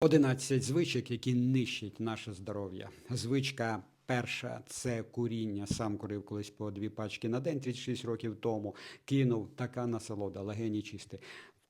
11 звичок, які нищать наше здоров'я. Звичка перша це куріння. Сам курив колись по дві пачки на день 36 років тому. Кинув така насолода, легені чисті.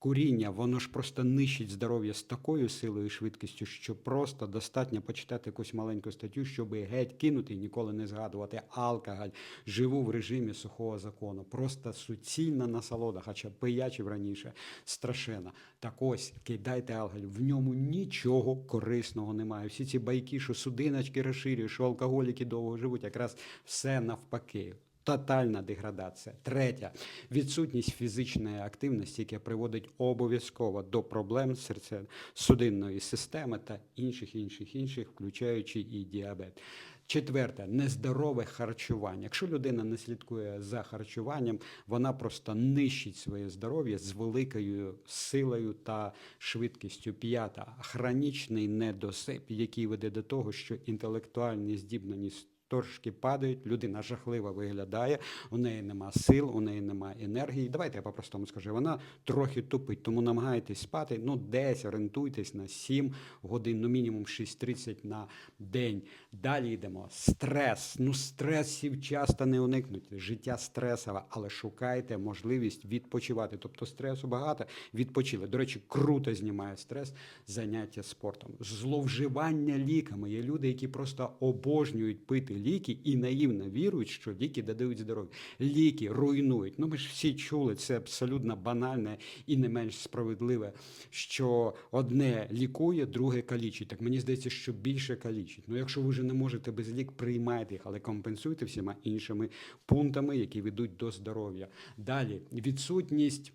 Куріння, воно ж просто нищить здоров'я з такою силою і швидкістю, що просто достатньо почитати якусь маленьку статтю, щоб геть кинути і ніколи не згадувати алкоголь. Живу в режимі сухого закону. Просто суцільна насолода, хоча пиячив раніше, страшена. Так ось кидайте алкоголь. В ньому нічого корисного немає. Всі ці байки, що судиночки розширюють, що алкоголіки довго живуть, якраз все навпаки. Тотальна деградація. Третя відсутність фізичної активності, яка приводить обов'язково до проблем серцево-судинної системи та інших, інших, інших, включаючи і діабет. Четверте нездорове харчування. Якщо людина не слідкує за харчуванням, вона просто нищить своє здоров'я з великою силою та швидкістю. П'ята хронічний недосип, який веде до того, що інтелектуальні здібності Трошки падають, людина жахливо виглядає, у неї нема сил, у неї нема енергії. Давайте я по-простому скажу, вона трохи тупить, тому намагайтесь спати, ну десь орієнтуйтесь на 7 годин, ну мінімум 6.30 на день. Далі йдемо. Стрес. Ну, стресів часто не уникнути. Життя стресове, але шукайте можливість відпочивати. Тобто стресу багато, відпочили. До речі, круто знімає стрес заняття спортом. Зловживання ліками. Є люди, які просто обожнюють пити ліки і наївно вірують, що ліки додають здоров'я. Ліки руйнують. Ну ми ж всі чули, це абсолютно банальне і не менш справедливе, що одне лікує, друге калічить. Так мені здається, що більше калічить. Ну якщо ви вже не можете без лік, приймайте їх, але компенсуйте всіма іншими пунктами, які ведуть до здоров'я. Далі відсутність.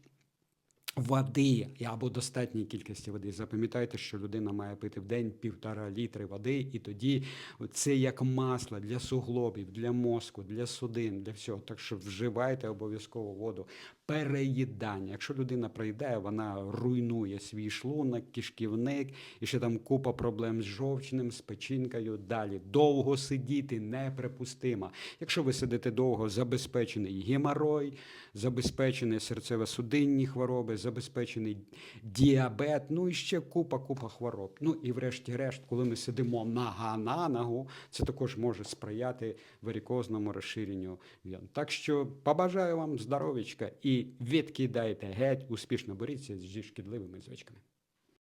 Води або достатньої кількості води. Запам'ятайте, що людина має пити в день півтора літри води, і тоді це як масло для суглобів, для мозку, для судин, для всього. Так що вживайте обов'язково воду. Переїдання. Якщо людина проїдає, вона руйнує свій шлунок, кишківник і ще там купа проблем з жовчним, з печінкою. Далі довго сидіти неприпустимо. Якщо ви сидите довго, забезпечений геморой, забезпечені серцево-судинні хвороби, забезпечений діабет, ну і ще купа-купа хвороб. Ну і врешті-решт, коли ми сидимо нога на ногу, це також може сприяти варікозному розширенню вен. Так що побажаю вам здоров'ячка і відкидайте геть, успішно боріться зі шкідливими звичками.